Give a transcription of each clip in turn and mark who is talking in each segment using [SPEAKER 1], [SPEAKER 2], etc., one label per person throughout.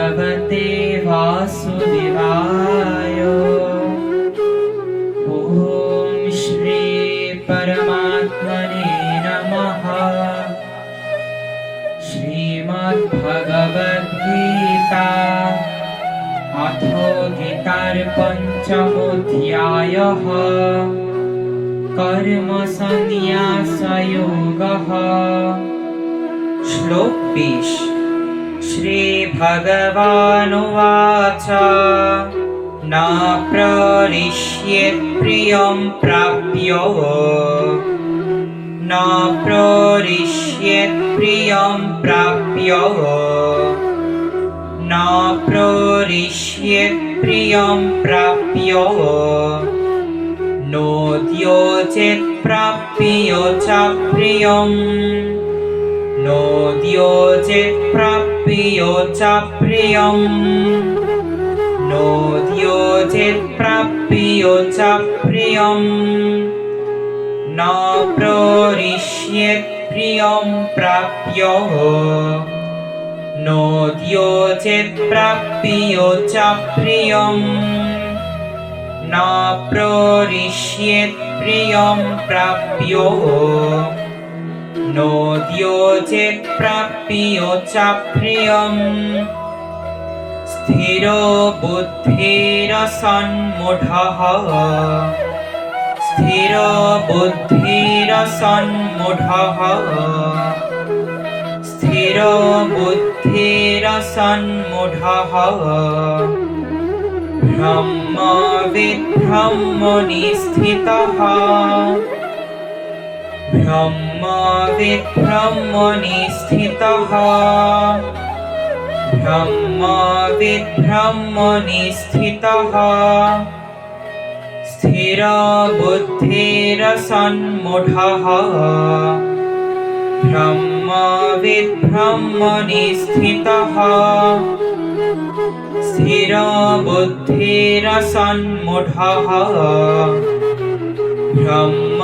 [SPEAKER 1] भगवते वासुदेवाय। ॐ श्री परमात्मने नमः। श्रीमद्भगवद्गीता अथो गीतार्पञ्चमोऽध्यायः कर्मसन्न्यासयोगः। श्लोक श्लोकेष् श्रीभगवानुवाच। न प्ररिष्येत् प्रियं प्राप्य। न प्रियं प्राप्य। न प्ररिष्येत् प्रियं प्राप्य। नोद्योचेत् प्राप्य च प्रियम् नोद्योचेत् प्राप्य च प्रियम् नोद्योचेत् प्राप्य च प्रियम् न प्ररिष्येत् प्रियं प्राप्य नोद्योचेत् प्राप्य च प्रियम् न प्ररिष्येत् प्रियं प्राप्य नोद्योचेत् प्राप्य च प्रियम् स्थिरो बुद्धिरसन्मुढः स्थिरो बुद्धिरसन्मुढः स्थिरो बुद्धिरसन्मुढः ब्रह्मविद्ब्रह्मणि स्थितः ব্রহ্ম বিব্রহ্ম নিস্থিতঃ ব্রহ্ম বিব্রহ্ম নিস্থিতঃ স্থির বুদ্ধিরসন্মূঢ়ः ব্রহ্ম স্থির বুদ্ধিরসন্মূঢ়ः ব্রহ্ম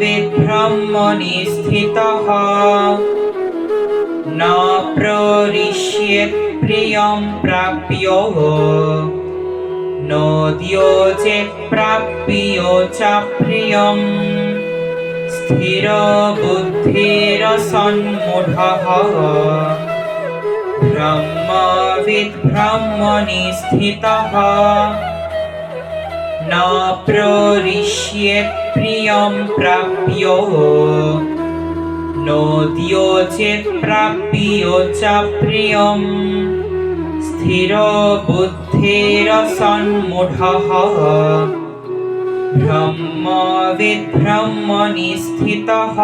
[SPEAKER 1] বিভ্রমণি স্থিত ন প্ররিষ্যেত প্রিয়ম প্রাপ্য নদিও যে প্রাপ্য চা প্রিয়ম স্থির বুদ্ধির সন্মূঢ় ব্রহ্ম বিভ্রমণি স্থিত न प्ररिष्येत् प्रियं प्राप्य नोद्योचेत् प्राप्य च प्रियम् स्थिरबुद्धिरसन्मुढः ब्रह्मविद्ब्रह्मणि स्थितः